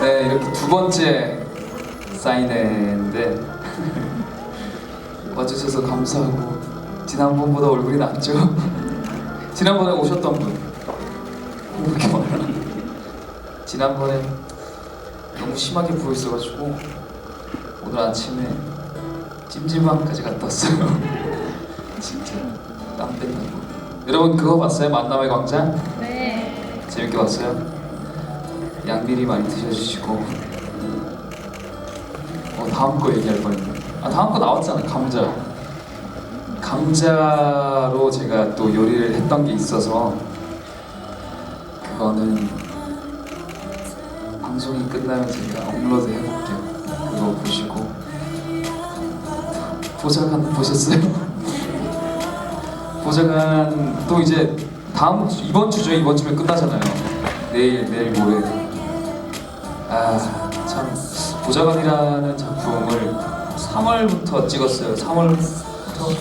네, 이렇게 두 번째 사인회인데 와주셔서 감사하고 지난번보다 얼굴이 낫죠? 지난번에 오셨던 분 이렇게 많아? 지난번에 너무 심하게 부어있어가지고 오늘 아침에 찜질방까지 갔다 왔어요 진짜 땀 뺀다고 여러분 그거 봤어요? 만남의 광장? 네. 재밌게 봤어요? 양미리 많이 드셔주시고. 어 다음 거 얘기할 뻔했네. 아 다음 거 나왔잖아 감자. 감자로 제가 또 요리를 했던 게 있어서 그거는 방송이 끝나면 제가 업로드 해볼게요. 그거 보시고. 보자간 보셨어요? 보자간 또 이제 다음 주, 이번 주죠. 이번 주면 끝나잖아요. 내일 내일 모레 아 참 보자간이라는 작품을 3월부터 찍었어요 3월부터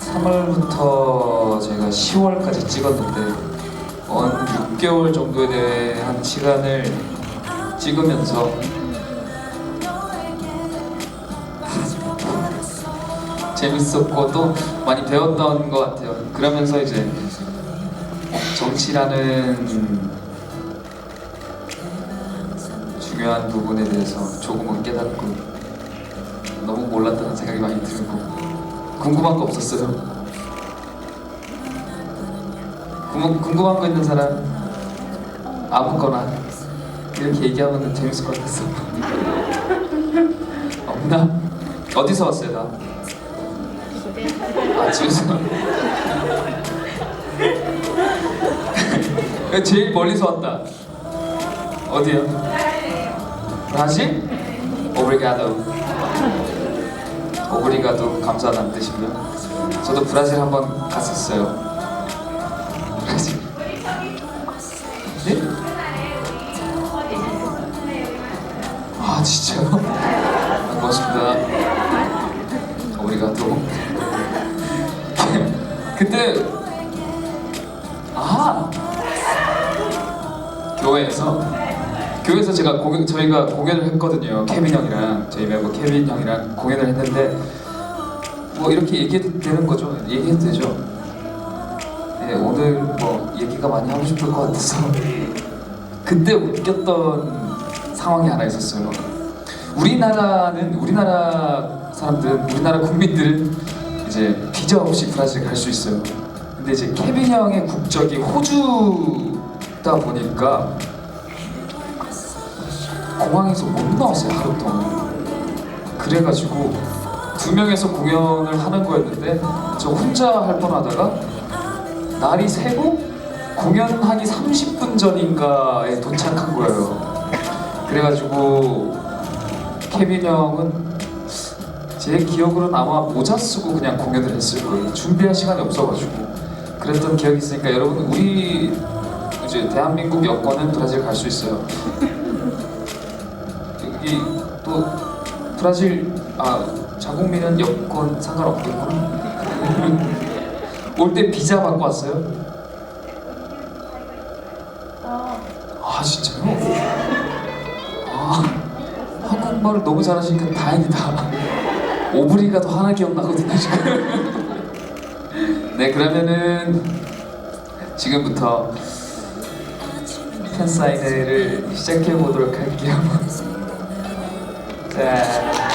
3월부터 제가 10월까지 찍었는데 한 6개월 정도에 대한 시간을 찍으면서 재밌었고 또 많이 배웠던 것 같아요. 그러면서 이제 정치라는 중요한 부분에 대해서 조금은 깨닫고 너무 몰랐다는 생각이 많이 들고 궁금한 거 없었어요? 궁금, 궁금한 거 있는 사람 아무거나 이렇게 얘기하면 재밌을 것 같았어. 없나? 어디서 왔어요, 나? 아 집에서 제일 멀리서 왔다 어디요? 브라질? 오브리가도. 오브리가도 감사하다는 뜻이고요? 저도 브라질 한 번 갔었어요. 브라질. 네? 아 그때 아! 교회에서 교회에서 제가 공연 저희가 공연을 했거든요. 케빈 형이랑 저희 멤버 케빈 형이랑 공연을 했는데 뭐 이렇게 얘기해도 되는 거죠. 얘기해도 되죠. 네, 오늘 뭐 얘기가 많이 하고 싶을 것 같아서. 그때 웃겼던 상황이 하나 있었어요. 우리나라는 우리나라 사람들은 우리나라 국민들은 이제 비자 없이 브라질 갈 수 있어요. 근데 이제 케빈 형의 국적이 호주다 보니까 공항에서 못 나왔어요 하루 동안. 그래가지고 두 명에서 공연을 하는 거였는데 저 혼자 할 뻔하다가 날이 새고 공연하기 30분 전인가에 도착한 거예요. 그래가지고 케빈 형은 제 기억으로는 아마 모자 쓰고 그냥 공연을 했을 거예요. 준비할 시간이 없어가지고 그랬던 기억이 있으니까 여러분 우리 이제 대한민국 여권은 브라질 갈 수 있어요. 또 브라질 아 자국민은 여권 상관없겠고 올 때 비자 받고 왔어요? 아 진짜요? 아 한국말을 너무 잘하시니까 다행이다. 오브리가 더 하나 기억나거든요 지금. 네 그러면은 지금부터 팬 사인회를 시작해 보도록 할게요. 자.